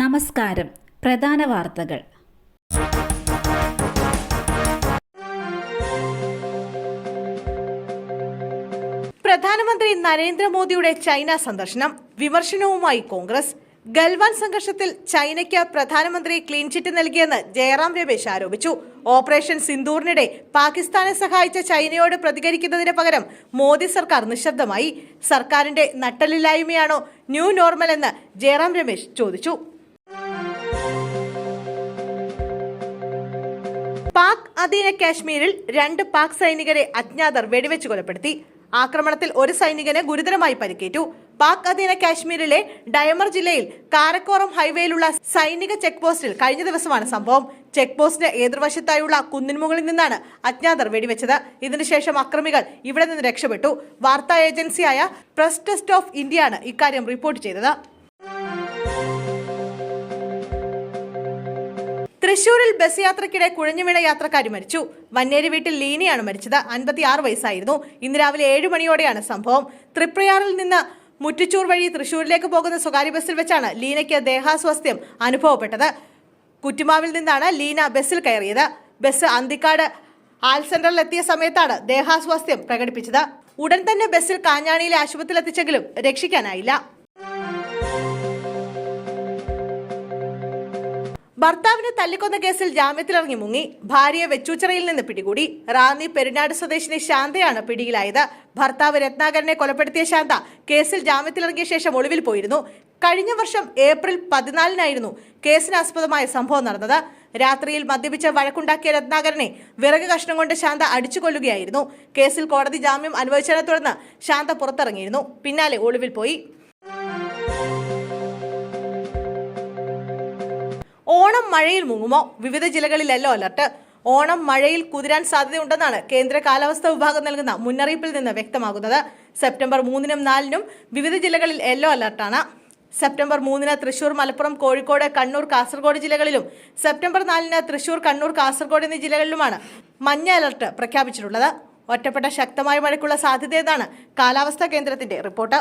നമസ്കാരം. പ്രധാന വാർത്തകൾ. പ്രധാനമന്ത്രി നരേന്ദ്രമോദിയുടെ ചൈന സന്ദർശനം. വിമർശനവുമായി കോൺഗ്രസ്. ഗൽവാൻ സംഘർഷത്തിൽ ചൈനയ്ക്ക് പ്രധാനമന്ത്രി ക്ലീൻ ചിറ്റ് നൽകിയെന്ന് ജയറാം രമേശ് ആരോപിച്ചു. ഓപ്പറേഷൻ സിന്ദൂറിനിടെ പാകിസ്ഥാനെ സഹായിച്ച ചൈനയോട് പ്രതികരിക്കുന്നതിന് പകരം മോദി സർക്കാർ നിശബ്ദമായി. സർക്കാരിന്റെ നട്ടലില്ലായ്മയാണോ ന്യൂ നോർമൽ എന്ന് ജയറാം രമേശ് ചോദിച്ചു. പാക് അധീന കാശ്മീരിൽ രണ്ട് പാക് സൈനികരെ അജ്ഞാതർ വെടിവെച്ച് കൊലപ്പെടുത്തി. ആക്രമണത്തിൽ ഒരു സൈനികന് ഗുരുതരമായി പരിക്കേറ്റു. പാക് അധീന കാശ്മീരിലെ ഡയമർ ജില്ലയിൽ കാരക്കോറം ഹൈവേയിലുള്ള സൈനിക ചെക്ക് പോസ്റ്റിൽ കഴിഞ്ഞ ദിവസമാണ് സംഭവം. ചെക്ക് പോസ്റ്റിന് എതിർവശത്തായുള്ള കുന്നിൻമുകളിൽ നിന്നാണ് അജ്ഞാതർ വെടിവെച്ചത്. ഇതിനുശേഷം അക്രമികൾ ഇവിടെ നിന്ന് രക്ഷപ്പെട്ടു. വാർത്താ ഏജൻസിയായ പ്രസ് ടെസ്റ്റ് ഓഫ് ഇന്ത്യയാണ് ഇക്കാര്യം റിപ്പോർട്ട് ചെയ്തത്. തൃശൂരിൽ ബസ് യാത്രക്കിടെ കുഴഞ്ഞുവീണ യാത്രക്കാരി മരിച്ചു. വന്നേരി വീട്ടിൽ ലീനയാണ് മരിച്ചത്. അൻപത്തിയാറ് വയസ്സായിരുന്നു. ഇന്ന് രാവിലെ ഏഴ് മണിയോടെയാണ് സംഭവം. തൃപ്രയാറിൽ നിന്ന് മുറ്റിച്ചൂർ വഴി തൃശൂരിലേക്ക് പോകുന്ന സ്വകാര്യ ബസ്സിൽ വെച്ചാണ് ലീനയ്ക്ക് ദേഹാസ്വാസ്ഥ്യം അനുഭവപ്പെട്ടത്. കുറ്റിമാവിൽ നിന്നാണ് ലീന ബസ്സിൽ കയറിയത്. ബസ് അന്തിക്കാട് ആൽ സെന്ററിൽ എത്തിയ സമയത്താണ് ദേഹാസ്വാസ്ഥ്യം പ്രകടിപ്പിച്ചത്. ഉടൻ തന്നെ ബസ്സിൽ കാഞ്ഞാണിയിലെ ആശുപത്രിയിൽ എത്തിച്ചെങ്കിലും രക്ഷിക്കാനായില്ല. ഭർത്താവിനെ തല്ലിക്കൊന്ന കേസിൽ ജാമ്യത്തിലിറങ്ങി മുങ്ങി. ഭാര്യയെ വെച്ചൂച്ചിറയിൽ നിന്ന് പിടികൂടി. റാന്നി പെരുന്നാട് സ്വദേശിനി ശാന്തയാണ് പിടിയിലായത്. ഭർത്താവ് രത്നാകരനെ കൊലപ്പെടുത്തിയ ശാന്ത കേസിൽ ജാമ്യത്തിലിറങ്ങിയ ശേഷം ഒളിവിൽ പോയിരുന്നു. കഴിഞ്ഞ വർഷം ഏപ്രിൽ പതിനാലിനായിരുന്നു കേസിനാസ്പദമായ സംഭവം നടന്നത്. രാത്രിയിൽ മദ്യപിച്ച് വഴക്കുണ്ടാക്കിയ രത്നാകരനെ വിറക് കഷ്ണം കൊണ്ട് ശാന്ത അടിച്ചു കൊല്ലുകയായിരുന്നു കേസിൽ കോടതി ജാമ്യം അനുവദിച്ചതിനെ തുടർന്ന് ശാന്ത പുറത്തിറങ്ങിയിരുന്നു. പിന്നാലെ ഒളിവിൽ പോയി. മഴയിൽ മുങ്ങുമോ? വിവിധ ജില്ലകളിൽ യെല്ലോ അലർട്ട്. ഓണം മഴയിൽ കുതിരാൻ സാധ്യതയുണ്ടെന്നാണ് കേന്ദ്ര കാലാവസ്ഥാ വിഭാഗം നൽകുന്ന മുന്നറിയിപ്പിൽ നിന്ന് വ്യക്തമാകുന്നത്. സെപ്റ്റംബർ മൂന്നിനും നാലിനും വിവിധ ജില്ലകളിൽ യെല്ലോ അലർട്ടാണ്. സെപ്റ്റംബർ മൂന്നിന് തൃശൂർ മലപ്പുറം കോഴിക്കോട് കണ്ണൂർ കാസർഗോഡ് ജില്ലകളിലും സെപ്റ്റംബർ നാലിന് തൃശൂർ കണ്ണൂർ കാസർഗോഡ് എന്നീ ജില്ലകളിലുമാണ് മഞ്ഞ അലർട്ട് പ്രഖ്യാപിച്ചിട്ടുള്ളത്. ഒറ്റപ്പെട്ട ശക്തമായ മഴയ്ക്കുള്ള സാധ്യതയെന്നാണ് കാലാവസ്ഥാ കേന്ദ്രത്തിന്റെ റിപ്പോർട്ട്.